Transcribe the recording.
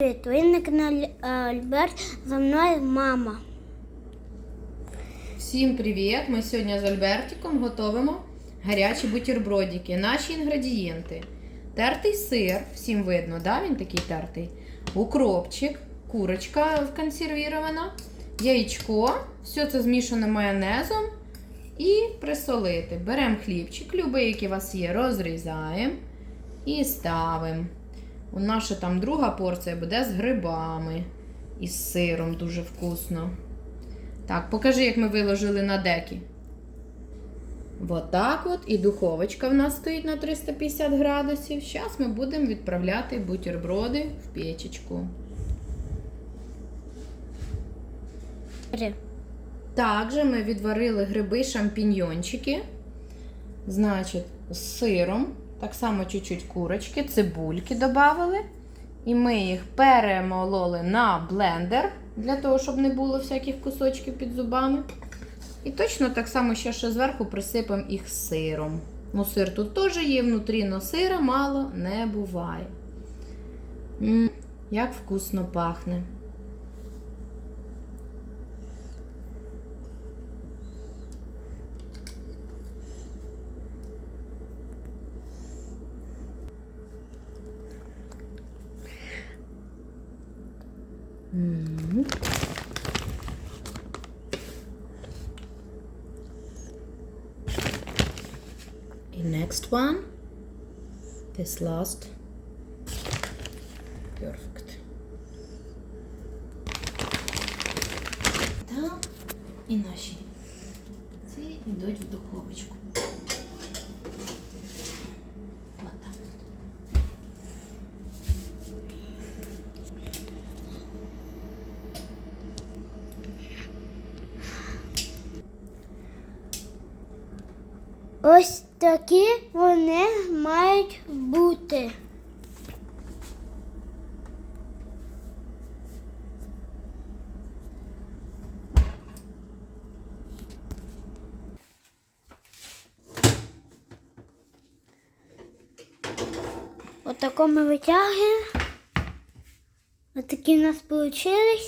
Привіт, ви на Альберт, за мною мама. Всім привіт! Ми сьогодні з Альбертиком готуємо гарячі бутербродики. Наші інгредієнти. Тертий сир, всім видно, да? він такий тертий. Укропчик, курочка консервірована, яєчко, все це змішано майонезом і присолити. Беремо хлібчик, любий, який у вас є, розрізаємо і ставимо. У наша там друга порція буде з грибами і з сиром дуже вкусно. Так, покажи, як ми виложили на деки. Вот так от. І духовочка в нас стоїть на 350 градусів. Зараз ми будемо відправляти бутерброди в печечку. Також ми відварили гриби шампіньйончики. Значить, з сиром. Так само чуть-чуть курочки, цибульки додали. І ми їх перемололи на блендер, для того, щоб не було всяких кусочків під зубами. І точно так само ще ще зверху присипемо їх сиром. Ну, сир тут теж є внутрі, але сира мало не буває. М, як вкусно пахне. М. And next one, this last. Perfect. Так, і наші. Ці йдуть в духовочку. Отак. Ось такі вони мають бути. Отако ми витягуємо. Отакі в нас вийшли.